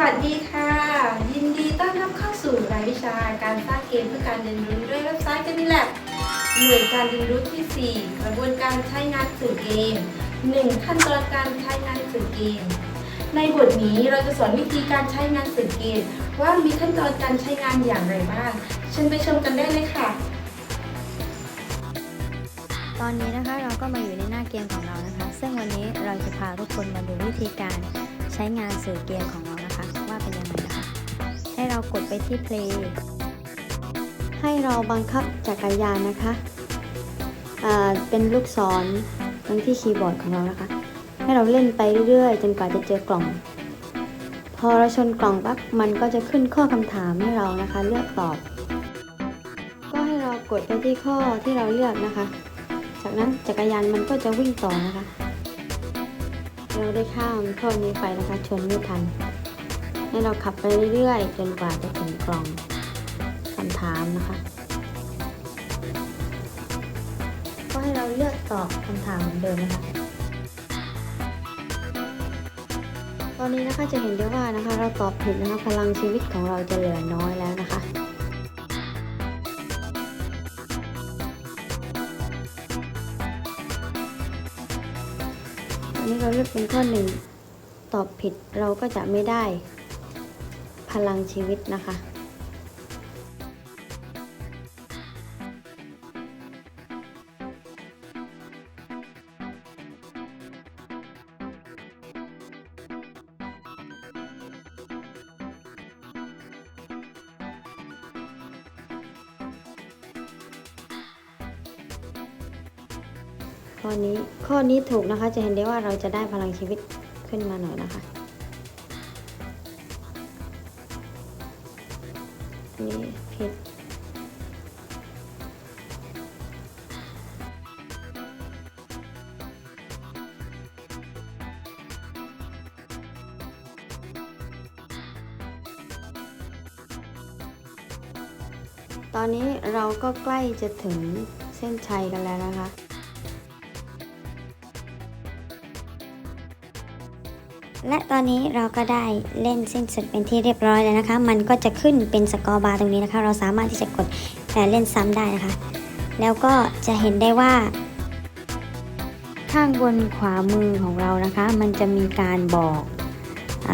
วัสดีค่ะ ยินดีต้อนรับเข้าสู่รายวิชาการสร้างเกมเพื่อการเรียนรู้ด้วยเว็บไซต์กันนี่แหละหน่วยการเรียนรู้ที่ 4 กระบวนการใช้งานสื่อเกม 1 ขั้นตอนการใช้งานสื่อเกม ในบทนี้เราจะสอนวิธีการใช้งานสื่อเกม ว่ามีขั้นตอนการใช้งานอย่างไรบ้างเชิญไปชมกันได้เลยค่ะ ตอนนี้นะคะเราก็มาอยู่ในหน้าเกมของเรานะคะ ซึ่งวันนี้เราจะพาทุกคนมาดูวิธีการใช้งานสื่อเกมของเรานะคะว่า เป็นยังไงคะให้เรากดไปที่ play ให้เราบังคับจักรยานนะคะเป็นลูกศรตรงที่คีย์บอร์ดของเรานะคะ ให้เราเล่นไปเรื่อยๆ จนกว่าจะเจอกล่อง พอเราชนกล่องปั๊บมันก็จะขึ้นข้อคำถามให้เรานะคะ เลือกตอบ ก็ให้เรากดไปที่ข้อที่เราเลือกนะคะ จากนั้นจักรยานมันก็จะวิ่งต่อนะคะ เราได้ข้ามข้อนี้ไปนะคะ ชนไม่ทัน ให้เราขับไปเรื่อยๆจนกว่าจะถึงกล่องคำถามนะคะ ก็ให้เราเลือกตอบคำถามเหมือนเดิมนะคะตอนนี้นะคะจะเห็นได้ว่านะคะ เราตอบผิดนะคะพลังชีวิตของเราจะเหลือน้อยแล้วนะคะอันนี้เราเลือกเป็นข้อหนึ่งตอบผิดเราก็จะไม่ได้ พลังชีวิตนะคะ ข้อนี้ข้อนี้ถูกนะคะจะเห็นได้ว่าเราจะได้พลังชีวิตขึ้นมาหน่อยนะคะ นนี้ผิดตอนนี้เราก็ใกล้จะถึงเส้นชัยกันแล้วนะคะ และตอนนี้เราก็ได้เล่นสิ้นสุดเป็นที่เรียบร้อยแล้วนะคะ มันก็จะขึ้นเป็นสกอร์บาร์ตรงนี้นะคะ เราสามารถที่จะกดแต่เล่นซ้ำได้นะคะ แล้วก็จะเห็นได้ว่า ข้างบนขวามือของเรานะคะ มันจะมีการบอกอ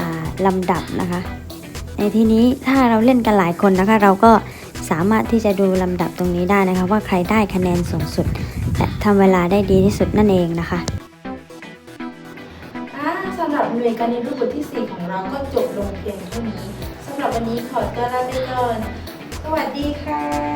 ลำดับนะคะ ในที่นี้ถ้าเราเล่นกันหลายคนนะคะ เราก็สามารถที่จะดูลำดับตรงนี้ได้นะคะ ว่าใครได้คะแนนสูงสุดและทำเวลาได้ดีที่สุดนั่นเองนะคะ หน่วยการเรียนรู้บทที่ 4 ของเราก็จบลงเพียงเท่านี้สำหรับวันนี้ขอตัวลาไปก่อน สวัสดีค่ะ